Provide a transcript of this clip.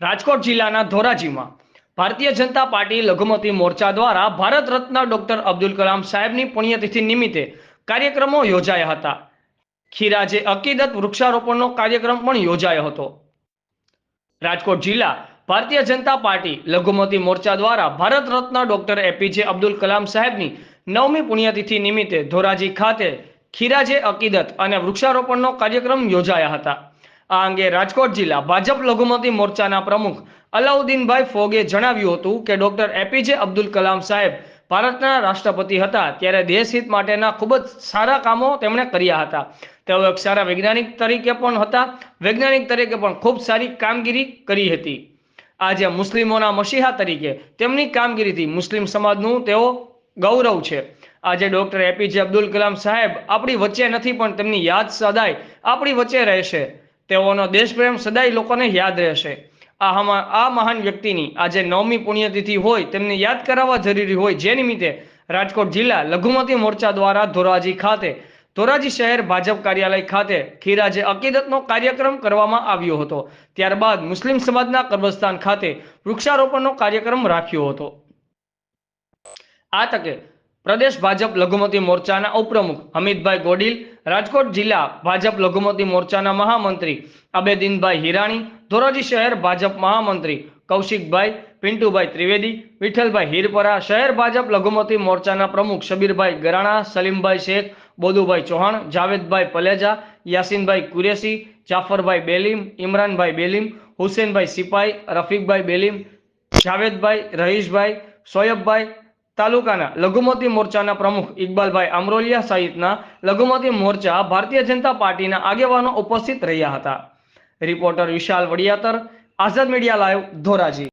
રાજકોટ જિલ્લાના ધોરાજીમાં ભારતીય જનતા પાર્ટી લઘુમતી મોરચા દ્વારા ભારત રત્ન ડોક્ટર અબ્દુલ કલામ સાહેબની પુણ્યતિથિ નિમિત્તે કાર્યક્રમો યોજાયા હતા. ખીરાજે અકીદત વૃક્ષારોપણનો કાર્યક્રમ પણ યોજાયો હતો. રાજકોટ જિલ્લા ભારતીય જનતા પાર્ટી લઘુમતી મોરચા દ્વારા ભારત રત્ન ડોક્ટર એપીજે અબ્દુલ કલામ સાહેબની નવમી પુણ્યતિથિ નિમિત્તે ધોરાજી ખાતે ખીરાજે અકીદત અને વૃક્ષારોપણનો કાર્યક્રમ યોજાયા હતા. આ અંગે રાજકોટ જિલ્લા ભાજપ લઘુમતી મોરચાના પ્રમુખ અલાઉદ્દીનભાઈ ફોગે જણાવ્યું હતું કે ડોક્ટર એપીજે અબ્દુલ કલામ સાહેબ ભારતના રાષ્ટ્રપતિ હતા ત્યારે દેશહિત માટેના ખૂબ જ સારા કામો તેમણે કર્યા હતા. તેઓ એક સારા વૈજ્ઞાનિક તરીકે પણ હતા, વૈજ્ઞાનિક તરીકે પણ ખૂબ સારી કામગીરી કરી હતી. આજે મુસ્લિમોના મસીહા તરીકે તેમની કામગીરીથી મુસ્લિમ સમાજનું તેઓ ગૌરવ છે. આજે ડોક્ટર એપીજે અબ્દુલ કલામ સાહેબ આપણી વચ્ચે નથી પણ તેમની યાદ સદાય આપણી વચ્ચે રહેશે. તેઓનો દેશપ્રેમ સદાય લોકોને યાદ રહેશે. આ આ મહાન વ્યક્તિની આજે નવમી પુણ્યતિથિ હોય તેમને યાદ કરાવવા જરૂરી હોય જે નિમિત્તે રાજકોટ જિલ્લા લઘુમતી મોરચા દ્વારા ધોરાજી ખાતે, ધોરાજી શહેર ભાજપ કાર્યાલય ખાતે ખીરાજે અકીદતનો કાર્યક્રમ કરવામાં આવ્યો હતો. ત્યારબાદ મુસ્લિમ સમાજના કબ્રસ્તાન ખાતે વૃક્ષારોપણનો કાર્યક્રમ રાખ્યો હતો. આ તકે પ્રદેશ ભાજપ લઘુમતી મોરચાના ઉપપ્રમુખ હમીદભાઈ ગોડિલ, રાજકોટ જિલ્લા ભાજપ લઘુમતી મોરચાના મહામંત્રી આબેદીનભાઈ હિરાણી, ધોરાજી શહેર ભાજપ મહામંત્રી કૌશિકભાઈ, પિન્ટુભાઈ ત્રિવેદી, વિઠ્ઠલભાઈ હીરપરા, શહેર ભાજપ લઘુમતી મોરચાના પ્રમુખ શબીરભાઈ ગરાણા, સલીમભાઈ શેખ, બોદુભાઈ ચૌહાણ, જાવેદભાઈ પલેજા, યાસીનભાઈ કુરેશી, જાફરભાઈ બેલીમ, ઇમરાનભાઈ બેલીમ, હુસેનભાઈ સિપાઈ, રફીકભાઈ બેલીમ, જાવેદભાઈ રહીશભાઈ, સોયબભાઈ તાલુકાના લઘુમતી મોરચાના પ્રમુખ ઇકબાલભાઈ આમરોલિયા સહિતના લઘુમતી મોરચા ભારતીય જનતા પાર્ટીના આગેવાનો ઉપસ્થિત રહ્યા હતા. Reporter Vishal Vadiyatar Azad media live Dhoraji.